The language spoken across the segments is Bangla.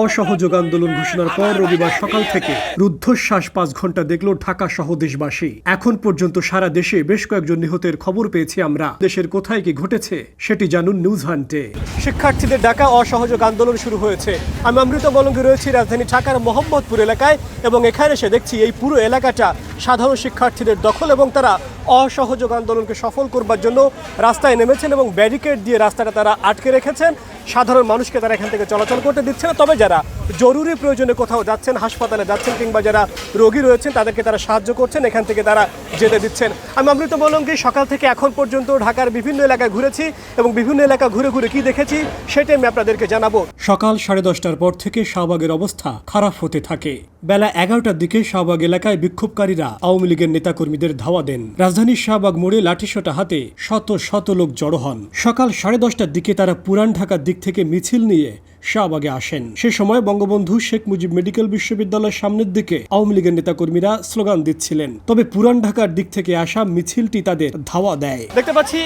অসহযোগ আন্দোলন ঘোষণার পর রবিবার সকাল থেকে রুদ্ধশ্বাস পাঁচ ঘণ্টা দেখল ঢাকা সহ দেশবাসী। এখন পর্যন্ত সারা দেশে বেশ কয়েকজন নিহতের খবর পেয়েছি আমরা। দেশের কোথায় কি ঘটেছে সেটি জানুন নিউজ হান্টে। শিক্ষার্থীদের ডাকা অসহযোগ আন্দোলন শুরু হয়েছে। আমি অমৃত বলঙ্গে রয়েছি রাজধানী ঢাকার মোহাম্মদপুর এলাকায় এবং এখানে এসে দেখছি এই পুরো এলাকাটা। সাধারণ শিক্ষার্থীদের দখল এবং তারা অসহযোগ আন্দোলনকে সফল করবার জন্য রাস্তায় নেমেছেন এবং ব্যারিকেড দিয়ে রাস্তাটা তারা আটকে রেখেছেন। সাধারণ মানুষকে তারা এখান থেকে চলাচল করতে দিচ্ছে না। তবে যারা জরুরি প্রয়োজনে কোথাও যাচ্ছেন, হাসপাতালে যাচ্ছেন কিংবা যারা রোগী রয়েছেন, তাদেরকে তারা সাহায্য করছেন, এখান থেকে তারা যেতে দিচ্ছেন। আমি অমৃত বলঙ্গি, সকাল থেকে এখন পর্যন্ত ঢাকার বিভিন্ন এলাকায় ঘুরেছি এবং বিভিন্ন এলাকা ঘুরে ঘুরে কি দেখেছি সেটাই আমি আপনাদেরকে জানাব। সকাল সাড়ে দশটার পর থেকে শাহবাগের অবস্থা খারাপ হতে থাকে। বেলা এগারোটার দিকে শাহবাগ এলাকায় বিক্ষোভকারীরা আওয়ামী লীগের নেতাকর্মীদের ধাওয়া দেন। রাজধানীর শাহবাগ মোড়ে লাঠিসোঁটা হাতে শত শত লোক জড়ো হন। সকাল সাড়ে দশটার দিকে তারা পুরান ঢাকার দিক থেকে মিছিল নিয়ে শাহবাগে আসেন। সে সময় বঙ্গবন্ধু শেখ মুজিব মেডিকেল বিশ্ববিদ্যালয়ের সামনের দিকে আওয়ামী লীগের নেতাকর্মীরা স্লোগান দিচ্ছিলেন। তবে পুরান ঢাকার দিক থেকে আসা মিছিলটি তাদের ধাওয়া দেয়। দেখতে পাচ্ছি,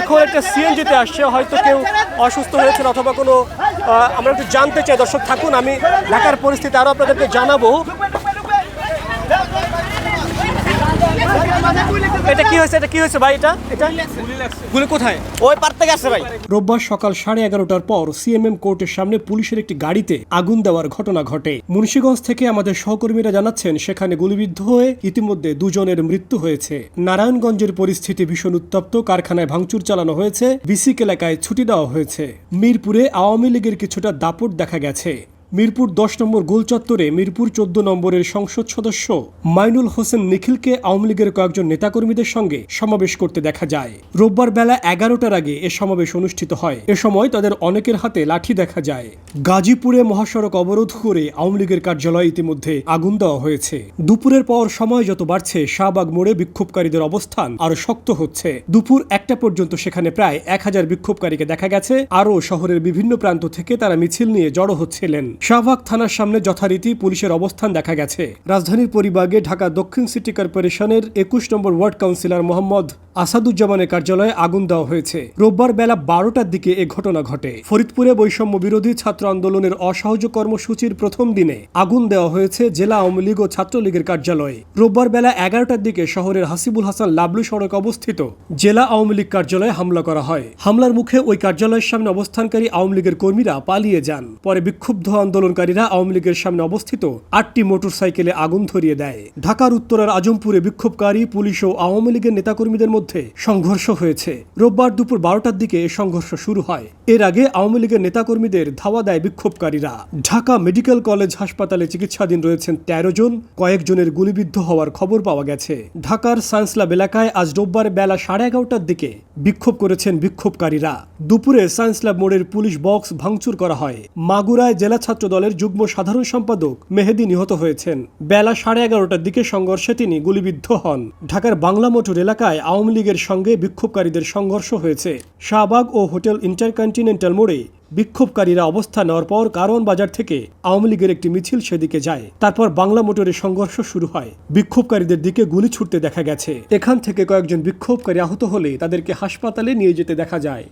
এখন একটা সিএনজিতে আসছে। হয়তো কেউ অসুস্থ হয়েছেন অথবা কোনো আমরা একটু জানতে চাই। দর্শক, থাকুন, আমি ঢাকার পরিস্থিতি আরও আপনাদেরকে জানাব। রোববার সকাল সাড়ে এগারোটার পর সিএমএম কোর্টের সামনে পুলিশের একটি গাড়িতে আগুন দেওয়ার ঘটনা ঘটে। মুন্সীগঞ্জ থেকে আমাদের সহকর্মীরা জানাচ্ছেন, সেখানে গুলিবিদ্ধ হয়ে ইতিমধ্যে দুজনের মৃত্যু হয়েছে। নারায়ণগঞ্জের পরিস্থিতি ভীষণ উত্তপ্ত, কারখানায় ভাঙচুর চালানো হয়েছে বিসিক এলাকায় ছুটি দেওয়া হয়েছে। মিরপুরে আওয়ামী লীগের কিছুটা দাপট দেখা গেছে। মিরপুর দশ নম্বর গোল চত্বরে মিরপুর চোদ্দ নম্বরের সংসদ সদস্য মাইনুল হোসেন নিখিলকে আওয়ামী লীগের কয়েকজন নেতাকর্মীদের সঙ্গে সমাবেশ করতে দেখা যায়। রোববার বেলা এগারোটার আগে এ সমাবেশ অনুষ্ঠিত হয়। এ সময় তাদের অনেকের হাতে লাঠি দেখা যায়। গাজীপুরে মহাসড়ক অবরোধ করে আওয়ামী লীগের কার্যালয়ে ইতিমধ্যে আগুন দেওয়া হয়েছে। দুপুরের পর সময় যত বাড়ছে, শাহবাগ মোড়ে বিক্ষোভকারীদের অবস্থান আরও শক্ত হচ্ছে। দুপুর একটা পর্যন্ত সেখানে প্রায় এক হাজার বিক্ষোভকারীকে দেখা গেছে। আরও শহরের বিভিন্ন প্রান্ত থেকে তারা মিছিল নিয়ে জড়ো হচ্ছিলেন। শাহবাগ থানার সামনে যথারীতি পুলিশের অবস্থান দেখা গেছে। রাজধানীর পরিবাগে ঢাকা দক্ষিণ সিটি কর্পোরেশনের একুশ নম্বর ওয়ার্ড কাউন্সিলর মোহাম্মদ আসাদুজ্জামানের কার্যালয়ে আগুন দেওয়া হয়েছে। রোববার বেলা বারোটার দিকে এ ঘটনা ঘটে। ফরিদপুরে বৈষম্য বিরোধী ছাত্র আন্দোলনের অসহযোগ কর্মসূচির প্রথম দিনে আগুন দেওয়া হয়েছে জেলা আওয়ামী লীগ ও ছাত্রলীগের কার্যালয়ে। রোববার বেলা এগারোটার দিকে শহরের হাসিবুল হাসান লাবলু সড়ক অবস্থিত জেলা আওয়ামী লীগ কার্যালয়ে হামলা করা হয়। হামলার মুখে ওই কার্যালয়ের সামনে অবস্থানকারী আওয়ামী লীগের কর্মীরা পালিয়ে যান। পরে বিক্ষুব্ধ আন্দোলনকারীরা আওয়ামী লীগের সামনে অবস্থিত আটটি মোটরসাইকেলে আগুন ধরিয়ে দেয়। ঢাকার উত্তরার আজমপুরে বিক্ষোভকারী পুলিশ ও আওয়ামী লীগের নেতাকর্মীদের মধ্যে সংঘর্ষ হয়েছে। রোববার দুপুর বারোটার দিকে এ সংঘর্ষ শুরু হয়। এর আগে আওয়ামী লীগের নেতাকর্মীদের ধাওয়া দেয় বিক্ষোভকারীরা। ঢাকা মেডিকেল কলেজ হাসপাতালে চিকিৎসাধীন রয়েছেন তেরো জন, কয়েকজনের গুলিবিদ্ধ হওয়ার খবর পাওয়া গেছে। ঢাকার সায়েন্স ল্যাব এলাকায় আজ রোববার বেলা সাড়ে এগারোটার দিকে বিক্ষোভ করেছেন বিক্ষোভকারীরা। দুপুরে সায়েন্স ল্যাব মোড়ের পুলিশ বক্স ভাঙচুর করা হয়। মাগুরায় জেলা ছাত্র দলের যুগ্ম সাধারণ সম্পাদক মেহেদি নিহত হয়েছেন। বেলা সাড়ে এগারোটার দিকে সংঘর্ষে তিনি গুলিবিদ্ধ হন। ঢাকার বাংলা মোটর এলাকায় আওয়ামী লীগের সঙ্গে বিক্ষোভকারীদের সংঘর্ষ হয়েছে। শাহবাগ ও হোটেল ইন্টারকন্টিনেন্টাল মোড়ে বিক্ষোভকারীরা অবস্থান নেওয়ার পর কারওয়ান বাজার থেকে আওয়ামী লীগের একটি মিছিল সেদিকে যায়। তারপর বাংলা মোটরে সংঘর্ষ শুরু হয়। বিক্ষোভকারীদের দিকে গুলি ছুটতে দেখা গেছে। এখান থেকে কয়েকজন বিক্ষোভকারী আহত হলে তাদেরকে হাসপাতালে নিয়ে যেতে দেখা যায়।